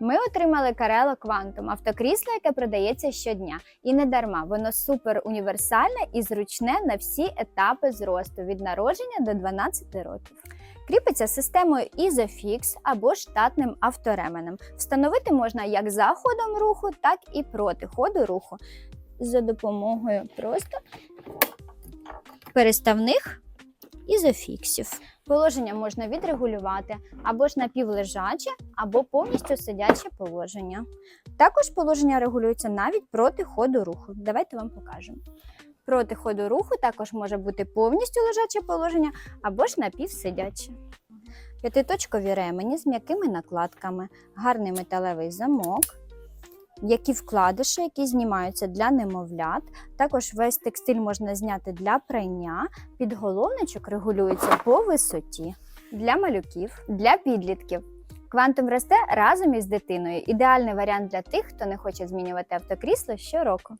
Ми отримали Карело Quantum, автокрісло, яке продається щодня. І не дарма, воно супер універсальне і зручне на всі етапи зросту від народження до 12 років. Кріпиться системою Isofix або штатним автоременем. Встановити можна як за ходом руху, так і проти ходу руху за допомогою просто переставних ізофіксів. Положення можна відрегулювати або ж напівлежаче, або повністю сидяче положення. Також положення регулюється навіть проти ходу руху. Давайте вам покажемо. Проти ходу руху також може бути повністю лежаче положення або ж напівсидяче. П'ятиточкові ремені з м'якими накладками, гарний металевий замок, які вкладиші, які знімаються для немовлят. Також весь текстиль можна зняти для прання. Підголовничок регулюється по висоті для малюків, для підлітків. Квантум росте разом із дитиною. Ідеальний варіант для тих, хто не хоче змінювати автокрісло щороку.